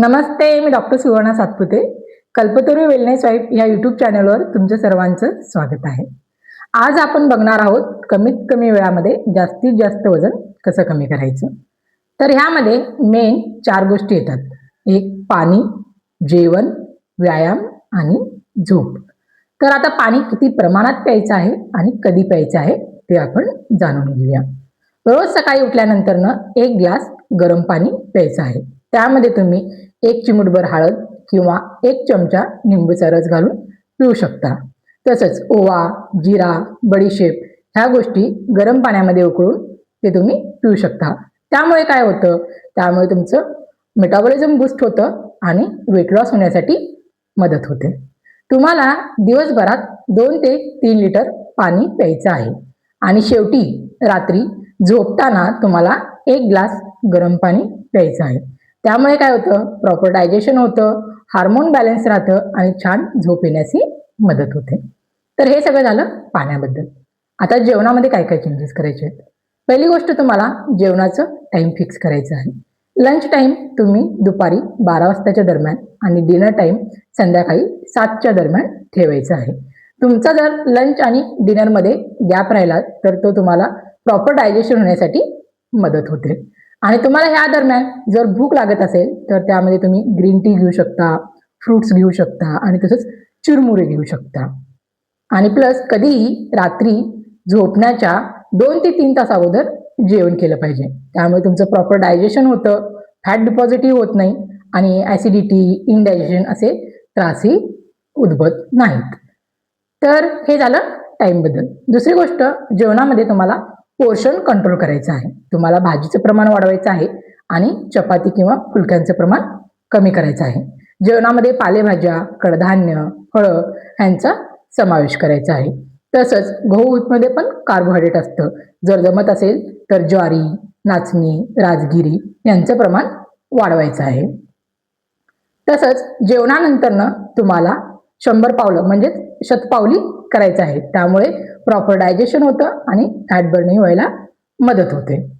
नमस्ते मी doctor Suvarna Satpute. Kalpataru wellness wife या YouTube चॅनलवर तुमचं सर्वांचं स्वागत आहे. आज आपण बघणार आहोत कमीत कमी वेळामध्ये जास्तीत जास्त वजन कसं कमी करायचं. तर ह्यामध्ये मेन चार गोष्टी येतात. एक पाणी जेवण व्यायाम आणि झोप. तर आता पाणी किती प्रमाणात प्यायचं आहे आणि कधी प्यायचं आहे ते आपण जाणून घेऊया. रोज सकाळी उठल्यानंतरनं एक ग्लास गरम पाणी प्यायचं आहे. त्यामध्ये तुम्ही एक चिमूटभर हळद किंवा एक चमचा निंबूचा रस घालून पिऊ शकता. तसंच ओवा जिरा बडीशेप ह्या गोष्टी गरम पाण्यामध्ये उकळून ते तुम्ही पिऊ शकता. त्यामुळे काय होतं? त्यामुळे तुमचं मेटाबॉलिझम बूस्ट होतं आणि वेट लॉस होण्यासाठी मदत होते. तुम्हाला दिवसभरात दोन ते तीन लिटर पाणी प्यायचं आहे. आणि शेवटी रात्री झोपताना तुम्हाला एक ग्लास गरम पाणी प्यायचं आहे. त्यामुळे काय होतं? प्रॉपर डायजेशन होतं हार्मोन बॅलन्स राहतं आणि छान झोप येण्याची मदत होते. तर हे सगळं झालं पाण्याबद्दल. आता जेवणामध्ये काय काय चेंजेस करायचे आहेत? पहिली गोष्ट तुम्हाला जेवणाचं टाईम फिक्स करायचं आहे. लंच टाईम तुम्ही दुपारी बारा वाजताच्या दरम्यान आणि डिनर टाईम संध्याकाळी सातच्या दरम्यान ठेवायचा आहे. तुमचा जर लंच आणि डिनरमध्ये गॅप राहिला तर तो तुम्हाला प्रॉपर डायजेशन होण्यासाठी मदत होते. आणि तुम्हाला ह्या दरम्यान जर भूक लागत असेल तर त्यामध्ये तुम्ही ग्रीन टी घेऊ शकता फ्रुट्स घेऊ शकता आणि तसंच चिरमुरे घेऊ शकता. आणि प्लस कधीही रात्री झोपण्याच्या दोन ते तीन तास अगोदर जेवण केलं पाहिजे. त्यामुळे तुमचं प्रॉपर डायजेशन होतं फॅट डिपॉझिटही होत नाही आणि ॲसिडिटी इनडायजेशन असे त्रासही उद्भवत नाहीत. तर हे झालं टाईमबद्दल दुसरी गोष्ट जेवणामध्ये तुम्हाला पोर्शन कंट्रोल करायचं आहे. तुम्हाला भाजीचं प्रमाण वाढवायचं आहे आणि चपाती किंवा फुलक्यांचं प्रमाण कमी करायचं आहे. जेवणामध्ये पालेभाज्या कडधान्य फळं ह्यांचा समावेश करायचा आहे. तसंच गहूमध्ये पण कार्बोहायड्रेट असतं. जर जमत असेल तर ज्वारी नाचणी राजगिरी यांचं प्रमाण वाढवायचं आहे. तसंच जेवणानंतरनं तुम्हाला शंभर पावलं म्हणजेच शतपावली करायचं आहे. त्यामुळे प्रॉपर डायजेशन होतं आणि फॅट बर्निंग व्हायला मदत होते.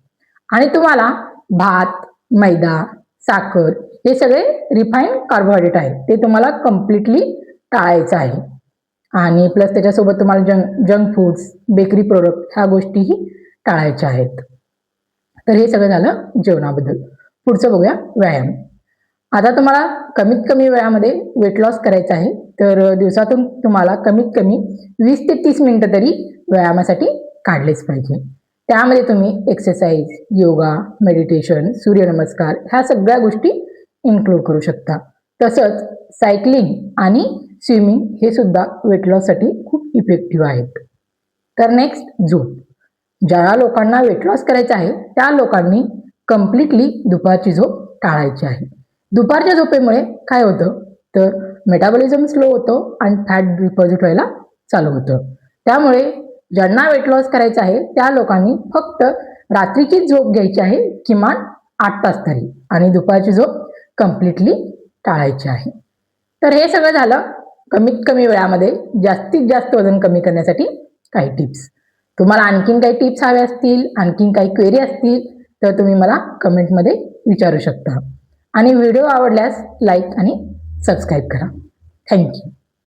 आणि तुम्हाला भात मैदा साखर हे सगळे रिफाईंड कार्बोहायड्रेट आहेत. ते तुम्हाला कम्प्लिटली टाळायचं आहे. आणि प्लस त्याच्यासोबत तुम्हाला junk junk foods bakery product ह्या गोष्टीही टाळायच्या आहेत. तर हे सगळं झालं जेवणाबद्दल. पुढचं बघूया व्यायाम. आता तुम्हाला कमीत कमी वेळामध्ये वेट लॉस करायचं आहे. तर दिवसातून तुम्हाला कमीत कमी वीस ते तीस मिनटं तरी व्यायामासाठी काढलेच पाहिजे. त्यामध्ये तुम्ही एक्सरसाइज योगा मेडिटेशन सूर्यनमस्कार ह्या सगळ्या गोष्टी इन्क्लूड करू शकता. तसंच सायकलिंग आणि स्विमिंग हे सुद्धा वेट लॉससाठी खूप इफेक्टिव्ह आहेत. तर नेक्स्ट झोप. ज्या लोकांना वेट लॉस करायचं आहे त्या लोकांनी कम्प्लिटली दुपारची झोप टाळायची आहे. दुपारच्या झोपेमुळे काय होतं? तर मेटाबॉलिझम स्लो होतो आणि फॅट डिपॉझिट व्हायला चालू होतं. त्यामुळे ज्यांना वेट लॉस करायचं आहे त्या लोकांनी फक्त रात्रीची झोप घ्यायची आहे किमान आठ तास तरी आणि दुपारची झोप कम्प्लिटली टाळायची आहे. तर हे सगळं झालं कमीत कमी वेळामध्ये जास्तीत जास्त वजन कमी करण्यासाठी काही टिप्स. तुम्हाला आणखीन काही टिप्स हवे असतील आणखीन काही क्वेरी असतील तर तुम्ही मला कमेंटमध्ये विचारू शकता. आणि व्हिडिओ आवडल्यास लाईक आणि सबस्क्राईब करा. थँक्यू.